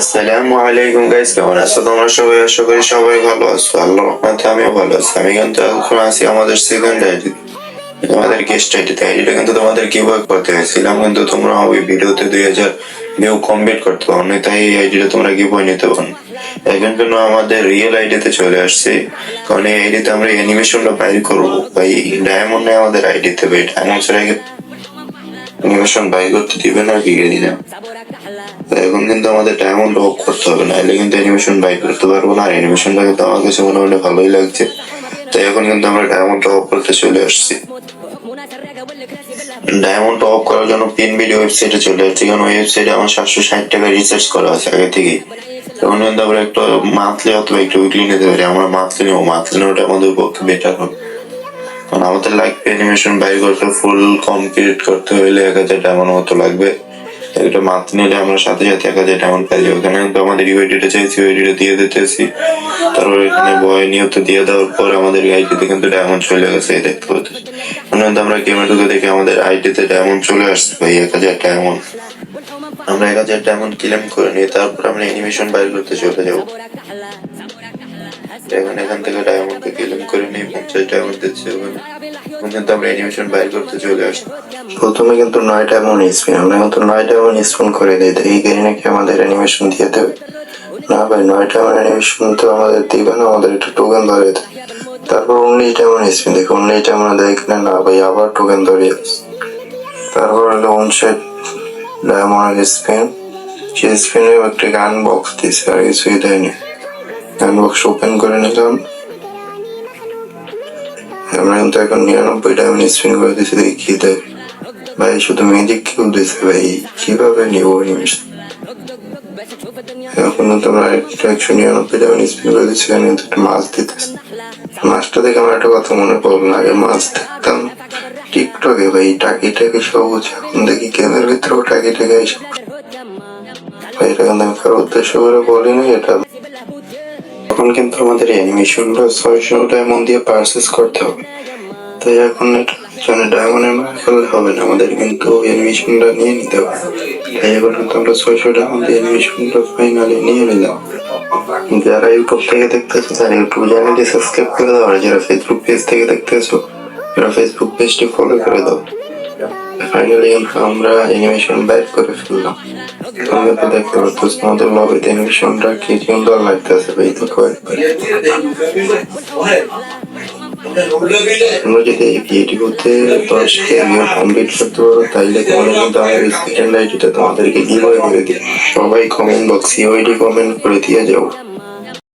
আসসালামু আলাইকুম গাইস কেমন আছো তোমরা সবাই? আশা করি সবাই ভালো আছো। আল্লাহ রহমতে আমিও ভালো আছি। আমি কিন্তু এখন আছি আমাদের সেকেন্ড আইডি আমাদের গেস্ট আইডিতে আইডিটা কিন্তু তোমাদের কীভাবে করতে হয়েছিলাম, কিন্তু তোমরা ওই ভিডিওতে দুই হাজার ভিউ কমপ্লিট করতে পারো না তাই এই আইডিটা তোমরা কি বই নিতে পারো এখন কিন্তু আমাদের রিয়েল আইডিতে চলে আসছে। কারণ এই আইডিতে আমরা অ্যানিমেশনটা বাইর করব। ভাই ডায়মন্ড নেই আমাদের আইডিতে ভাই। ডায়মন্ড ছাড়া অ্যানিমেশন বাইর করতে দিবে না কি দিলাম এখন কিন্তু আমাদের ডায়মন্ড অফ করতে হবে না এলে কিন্তু অ্যানিমেশন বাই করতে পারব না, আর অ্যানিমেশনটা কিন্তু আমার কাছে মনে মনে ভালোই লাগছে। তাই এখন কিন্তু আমরা ডায়মন্ড অফ করতে চলে আসছি। ডায়মন্ড অফ করার জন্য পিন ভিডিও ওয়েবসাইটে চলে আসছি, কারণ ওয়েবসাইটে আমার সাতশো ষাট টাকা রিচার্জ করা আছে আগে থেকেই। তখন কিন্তু আমরা একটু মান্থলি অথবা একটু উইকলি নিতে পারি, আমরা মান্থলি নেব মান্থলি নেওয়াটা আমাদের পক্ষে বেটার হবে। কারণ আমাদের লাগবে অ্যানিমেশন বাইর করতে ফুল কমপ্লিট করতে হইলে এক হাজার ডায়মন্ড মতো লাগবে। এটা মাত্র নিলে আমরা সাথে সাথে এক হাজার ডায়মন্ড পাই যাব। এখানে কিন্তু আমাদের ইউআইডিটা চাইছি ইউআইডিটা দিয়ে দিতেছি। তারপর এখানে বয় নিয়ত দিয়ে দেওয়ার পর আমাদের আইডিতে কিন্তু ডায়মন্ড চলে গেছে এই দেখতে পাচ্ছি মনে আমরা গেমে ঢুকে দেখি আমাদের আইডিতে ডায়মন্ড চলে আসছে ভাই, এক হাজার ডায়মন্ড আমরা এক হাজার ডায়মন্ড ক্লেম করে নিই তারপর আমরা অ্যানিমেশন বাইর করতে চলে যাব। এখন এখান থেকে ডায়মন্ড ক্লেম করে নিই পঞ্চাশ ডায়মন্ড প্রথমে কিন্তু নয় ডায়মন্ড স্পিন আমরা কিন্তু নয় ডায়মন্ড স্পিন করে দিই, এই গেড়ে নাকি আমাদের অ্যানিমেশন দিয়ে দেবে। না ভাই নয় ডায়মন্ড অ্যানিমেশন তো আমাদের দিবে না, আমাদের একটা টোকেন ধরে দেয়। তারপর উনিশ ডায়মন্ড স্পিন দেখি উনিশ ডায়মন্ড দেয় কিনা, না ভাই, আবার টোকেন ধরে তারপর হলো উনষাট ডায়মন্ড স্পিন সেই স্পিনে একটা গান বক্স দিছে, আর কিছুই দেয়নি। গান বক্স ওপেন করে নিলাম। আমরা কিন্তু এখন নিরানব্বই ডায়মন্ড স্পিন করে দিচ্ছি দেখি দেয় ভাই শুধু ম্যাজিক কিউ দিছে ভাই কীভাবে নিব এখন তো আমরা একশো নিরানব্বই ডায়মন্ড স্পিন করে দিচ্ছি এখানে কিন্তু একটা মাছ দিতেছে মাছটা দেখে আমার একটা কথা মনে পড়ল আগে মাছ দেখতাম টিকটকে ভাই টাকি টাকি সবুজ এখন দেখি গেমের ভিতরেও টাকি টাকি এসে এটা কিন্তু আমি কারও উদ্দেশ্য করে বলিনি এটা এখন কিন্তু আমাদের অ্যানিমেশনটা ছয়শো ডায়মন্ড দিয়ে পারচেস করতে হবে। তাই এখন জন্য ডায়মন্ডের মার করলে হবে না, আমাদের কিন্তু অ্যানিমেশনটা নিয়ে নিতে হবে। তাই এখন কিন্তু আমরা ছয়শো ডায়মন্ড দিয়ে অ্যানিমেশনটা ফাইনালি নিয়ে নিলাম। যারা ইউটিউব থেকে দেখতেছো, তারা ইউটিউব চ্যানেলটি সাবস্ক্রাইব করে দাও, আর যারা ফেসবুক পেজ থেকে দেখতেছো, তারা ফেসবুক পেজটি ফলো করে দাও। ফাইনালি আমরা অ্যানিমেশন করে ফেললাম। তোমরা তো দেখতে লবিতে অ্যানিমেশনটা কি সুন্দর লাগতেছে ভাই যদি কমপ্লিট তোমাদেরকে করে সবাই কমেন্ট বক্সে ওইটি কমেন্ট করে দিয়ে যাও।